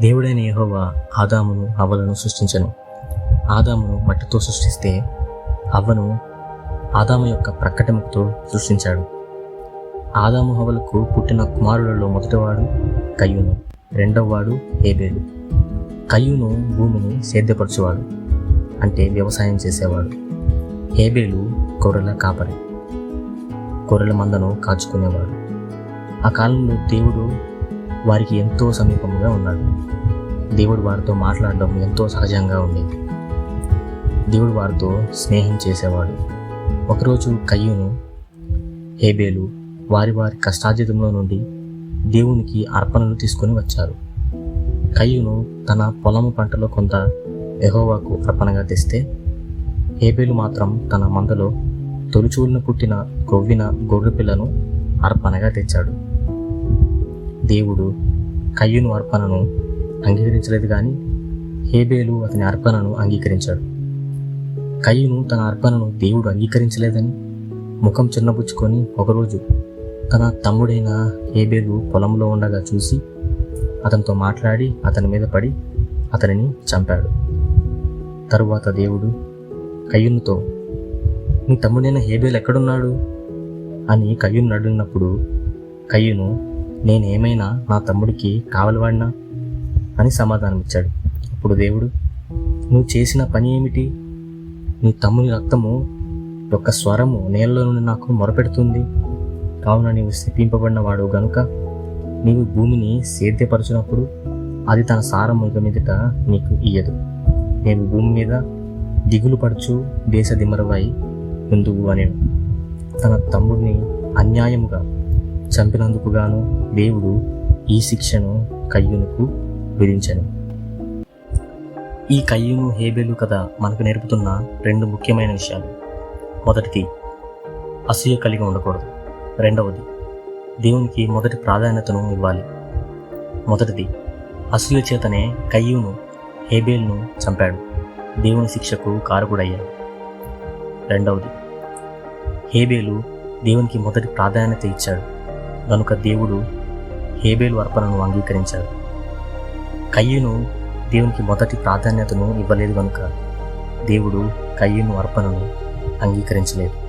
దేవుడైన యహోవా ఆదామును హవ్వలను సృష్టించను. ఆదామును మట్టితో సృష్టిస్తే హవ్వను ఆదాము యొక్క ప్రక్కటముతో సృష్టించాడు. ఆదాము హవ్వలకు పుట్టిన కుమారులలో మొదటివాడు కయ్యూను రెండవవాడు హేబేలు. కయ్యూను భూమిని సేద్యపరచువాడు అంటే వ్యవసాయం చేసేవాడు. హేబేలు గొర్రెల కాపరి గొర్రెల మందను కాచుకునేవాడు. ఆ కాలంలో దేవుడు వారికి ఎంతో సమీపంగా ఉన్నాడు. దేవుడు వారితో మాట్లాడడం ఎంతో సహజంగా ఉండేది. దేవుడు వారితో స్నేహం చేసేవాడు. ఒకరోజు కయ్యూను హేబేలు వారి వారి కష్టార్జితంలో నుండి దేవునికి అర్పణలు తీసుకొని వచ్చారు. కయ్యూను తన పొలము పంటలో కొంత ఎహోవాకు అర్పణగా తెస్తే హేబేలు మాత్రం తన మందలో తొలిచూలున పుట్టిన కొవ్విన గొర్రె పిల్లను అర్పణగా తెచ్చాడు. దేవుడు కయ్యూను అర్పణను అంగీకరించలేదు కానీ హేబేలు అతని అర్పణను అంగీకరించాడు. కయ్యను తన అర్పణను దేవుడు అంగీకరించలేదని ముఖం చిన్నబుచ్చుకొని ఒకరోజు తన తమ్ముడైన హేబేలు పొలంలో ఉండగా చూసి అతనితో మాట్లాడి అతని మీద పడి అతనిని చంపాడు. తరువాత దేవుడు కయ్యూనుతో నీ తమ్ముడైన హేబేలు ఎక్కడున్నాడు? అని కయ్యూను అడిగినప్పుడు కయ్యును నేనేమైనా నా తమ్ముడికి కావలవాడినా? అని సమాధానమిచ్చాడు. అప్పుడు దేవుడు నువ్వు చేసిన పని ఏమిటి? నీ తమ్ముని రక్తము యొక్క స్వరము నేలలో నుండి నాకు మొరపెడుతుంది. కావున నీవు శపింపబడిన వాడు గనుక నీవు భూమిని సేద్యపరచినప్పుడు అది తన సారము ఇక మీదట నీకు ఇయ్యదు. నేను భూమి మీద దిగులు పడుచు దేశ దిమరవై ఎందుకు అనేను. తన తమ్ముడిని అన్యాయముగా చంపినందుకు గాను దేవుడు ఈ శిక్షను కయ్యూనుకు విధించను. ఈ కయ్యూను హేబేలు కథ మనకు నేర్పుతున్న రెండు ముఖ్యమైన విషయాలు. మొదటిది అసూయ కలిగి ఉండకూడదు. రెండవది దేవునికి మొదటి ప్రాధాన్యతను ఇవ్వాలి. మొదటిది అసూయ చేతనే కయ్యూను హేబేల్ను చంపాడు. దేవుని శిక్షకు కారకుడయ్యాడు. రెండవది హేబేలు దేవునికి మొదటి ప్రాధాన్యత ఇచ్చాడు. గనుక దేవుడు హేబేలు అర్పణను అంగీకరించాడు. కయ్యను దేవునికి మొదటి ప్రాధాన్యతను ఇవ్వలేదు కనుక దేవుడు కయ్యను అర్పణను అంగీకరించలేదు.